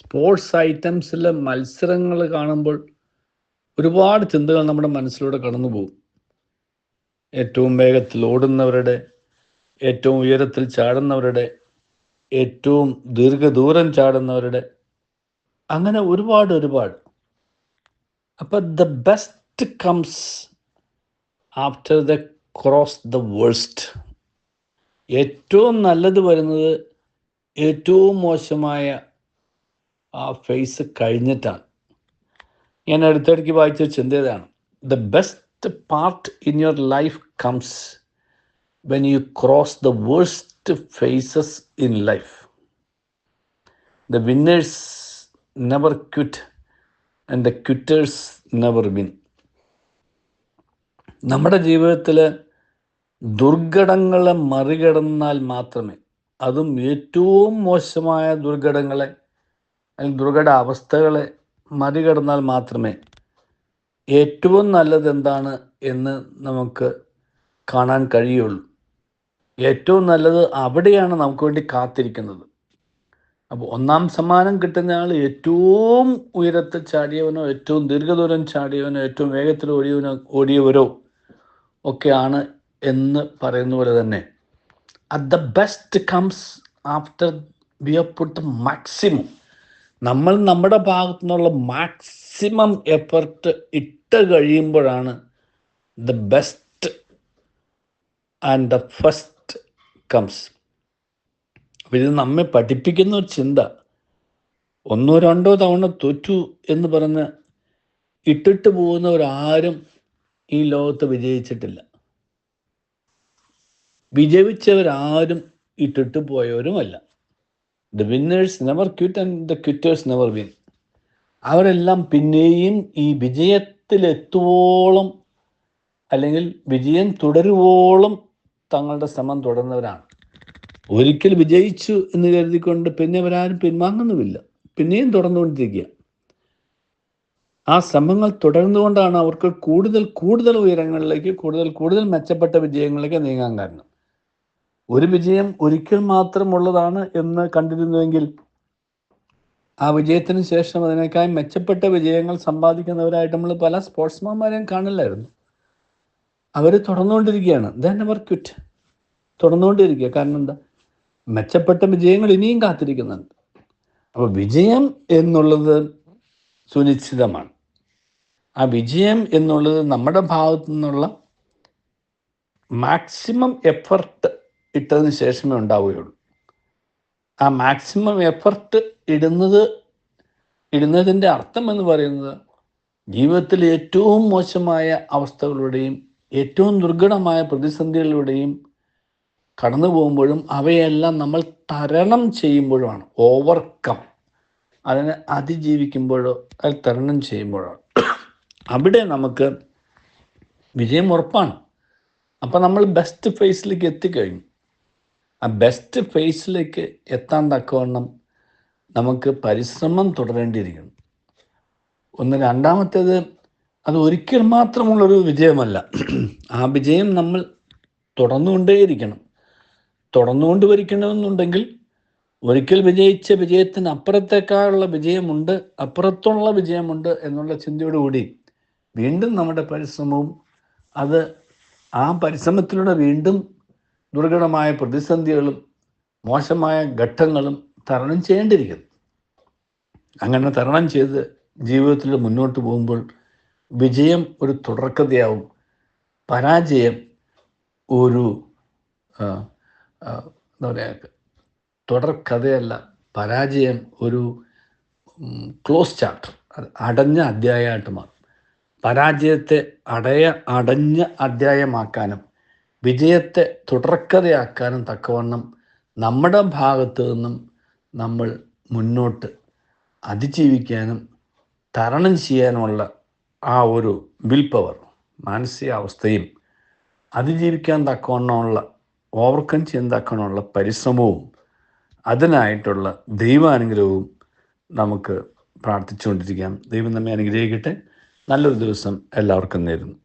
Sports ഐറ്റംസിലെ മത്സരങ്ങൾ കാണുമ്പോൾ ഒരുപാട് ചിന്തകൾ നമ്മുടെ മനസ്സിലൂടെ കടന്നു പോകും. ഏറ്റവും വേഗത്തിൽ ഓടുന്നവരുടെ ഏറ്റവും ഉയരത്തിൽ ചാടുന്നവരുടെ ഏറ്റവും ദീർഘദൂരം ചാടുന്നവരുടെ അങ്ങനെ ഒരുപാട് ഒരുപാട്. അപ്പം the best comes after the cross the worst ഏറ്റവും നല്ലത് വരുന്നത് ഏറ്റവും മോശമായ ആ ഫേസ് കഴിഞ്ഞിട്ടാണ്. ഞാൻ അടുത്തിടയ്ക്ക് വായിച്ച ചിന്തയതാണ് the best part in your life comes when you cross the worst phases in life the winners never quit and the quitters never win നമ്മുടെ ജീവിതത്തിൽ ദുർഘടങ്ങളെ മറികടന്നാൽ മാത്രമേ അതും ഏറ്റവും മോശമായ ദുർഘടങ്ങളെ അല്ലെങ്കിൽ ദുർഘട അവസ്ഥകളെ മറികടന്നാൽ മാത്രമേ ഏറ്റവും നല്ലത് എന്താണ് എന്ന് നമുക്ക് കാണാൻ കഴിയുള്ളൂ. ഏറ്റവും നല്ലത് അവിടെയാണ് നമുക്ക് വേണ്ടി കാത്തിരിക്കുന്നത്. അപ്പോൾ ഒന്നാം സമ്മാനം കിട്ടുന്ന ആൾ ഏറ്റവും ഉയരത്തിൽ ചാടിയവനോ ഏറ്റവും ദീർഘദൂരം ചാടിയവനോ ഏറ്റവും വേഗത്തിൽ ഓടിയവനോ ഓടിയവരോ ഒക്കെയാണ് എന്ന് പറയുന്ന പോലെ തന്നെ. At the best comes after we have put maximum നമ്മൾ നമ്മുടെ ഭാഗത്തു നിന്നുള്ള മാക്സിമം എഫർട്ട് ഇട്ട് കഴിയുമ്പോഴാണ് the best and the first comes ഇത് നമ്മെ പഠിപ്പിക്കുന്ന ഒരു ചിന്ത. ഒന്നോ രണ്ടോ തവണ തോറ്റു എന്ന് പറഞ്ഞ് ഇട്ടിട്ട് പോകുന്നവരാരും ഈ ലോകത്ത് വിജയിച്ചിട്ടില്ല. വിജയിച്ചവരാരും ഇട്ടിട്ട് പോയവരുമല്ല. The winners never quit and the quitters never win അവരെല്ലാം പിന്നെയും ഈ വിജയത്തിലെത്തുവോളം അല്ലെങ്കിൽ വിജയം തുടരുവോളം തങ്ങളുടെ ശ്രമം തുടർന്നവരാണ്. ഒരിക്കൽ വിജയിച്ചു എന്ന് കരുതിക്കൊണ്ട് പിന്നെ അവരാരും പിൻവാങ്ങുന്നുമില്ല. പിന്നെയും തുടർന്നുകൊണ്ടിരിക്കുക. ആ ശ്രമങ്ങൾ തുടർന്നുകൊണ്ടാണ് അവർക്ക് കൂടുതൽ കൂടുതൽ ഉയരങ്ങളിലേക്ക് കൂടുതൽ കൂടുതൽ മെച്ചപ്പെട്ട വിജയങ്ങളിലേക്ക് നീങ്ങാൻ കാരണം. ഒരു വിജയം ഒരിക്കൽ മാത്രമുള്ളതാണ് എന്ന് കണ്ടിരുന്നുവെങ്കിൽ ആ വിജയത്തിന് ശേഷം അതിനേക്കാൾ മെച്ചപ്പെട്ട വിജയങ്ങൾ സമ്പാദിക്കുന്നവരായിട്ട് നമ്മൾ പല സ്പോർട്സ്മാൻമാരെയും കാണില്ലായിരുന്നു അവർ തുടർന്നുകൊണ്ടിരിക്കുകയാണ്. ദൻ അവർ ക്വിറ്റ് തുടർന്നുകൊണ്ടിരിക്കുക. കാരണം എന്താ? മെച്ചപ്പെട്ട വിജയങ്ങൾ ഇനിയും കാത്തിരിക്കുന്നുണ്ട്. അപ്പോൾ വിജയം എന്നുള്ളത് സുനിശ്ചിതമാണ്. ആ വിജയം എന്നുള്ളത് നമ്മുടെ ഭാഗത്തു നിന്നുള്ള മാക്സിമം എഫർട്ട് ഇട്ടതിന് ശേഷമേ ഉണ്ടാവുകയുള്ളൂ. ആ മാക്സിമം എഫർട്ട് ഇടുന്നത് ഇടുന്നതിന്റെ അർത്ഥം എന്ന് പറയുന്നത് ജീവിതത്തിൽ ഏറ്റവും മോശമായ അവസ്ഥകളുടെയും ഏറ്റവും ദുർഘടമായ പ്രതിസന്ധികളിലൂടെയും കടന്നു പോകുമ്പോഴും അവയെല്ലാം നമ്മൾ തരണം ചെയ്യുമ്പോഴുമാണ്. ഓവർകം അതിനെ അതിജീവിക്കുമ്പോഴോ അത് തരണം ചെയ്യുമ്പോഴോ. അവിടെ നമുക്ക് വിജയം ഉറപ്പാണ്. അപ്പം നമ്മൾ ബെസ്റ്റ് ഫേസിലേക്ക് എത്തിക്കഴിഞ്ഞു. ആ ബെസ്റ്റ് ഫേസിലേക്ക് എത്താൻ തക്കവണ്ണം നമുക്ക് പരിശ്രമം തുടരേണ്ടിയിരിക്കുന്നു. ഒന്ന് രണ്ടാമത്തേത് അത് ഒരിക്കൽ മാത്രമുള്ളൊരു വിജയമല്ല. ആ വിജയം നമ്മൾ തുടർന്നുകൊണ്ടേയിരിക്കണം. തുടർന്നുകൊണ്ട് വരിക്കണമെന്നുണ്ടെങ്കിൽ ഒരിക്കൽ വിജയിച്ച വിജയത്തിന് അപ്പുറത്തേക്കാളുള്ള വിജയമുണ്ട് അപ്പുറത്തുള്ള വിജയമുണ്ട് എന്നുള്ള ചിന്തയോടുകൂടി വീണ്ടും നമ്മുടെ പരിശ്രമവും അത് ആ പരിശ്രമത്തിലൂടെ വീണ്ടും ദുർഘടമായ പ്രതിസന്ധികളും മോശമായ ഘട്ടങ്ങളും തരണം ചെയ്യേണ്ടിയിരിക്കുന്നു. അങ്ങനെ തരണം ചെയ്ത് ജീവിതത്തിൽ മുന്നോട്ട് പോകുമ്പോൾ വിജയം ഒരു തുടർക്കഥയാവും. പരാജയം ഒരു എന്താ പറയുക തുടർക്കഥയല്ല പരാജയം ഒരു ക്ലോസ് ചാപ്റ്റർ. അടഞ്ഞ അധ്യായമായിട്ട് മാറും. പരാജയത്തെ അടയ അടഞ്ഞ അധ്യായമാക്കാനും വിജയത്തെ തുടർക്കഥയാക്കാനും തക്കവണ്ണം നമ്മുടെ ഭാഗത്തു നിന്നും നമ്മൾ മുന്നോട്ട് അതിജീവിക്കാനും തരണം ചെയ്യാനുമുള്ള ആ ഒരു വിൽ പവർ മാനസികാവസ്ഥയും അതിജീവിക്കാൻ തക്കവണ്ണമുള്ള ഓവർകം ചെയ്യാൻ തക്കവണ്ണമുള്ള പരിശ്രമവും അതിനായിട്ടുള്ള ദൈവാനുഗ്രഹവും നമുക്ക് പ്രാർത്ഥിച്ചുകൊണ്ടിരിക്കാം. ദൈവം നമ്മെ അനുഗ്രഹിക്കട്ടെ. നല്ലൊരു ദിവസം എല്ലാവർക്കും നേരുന്നു.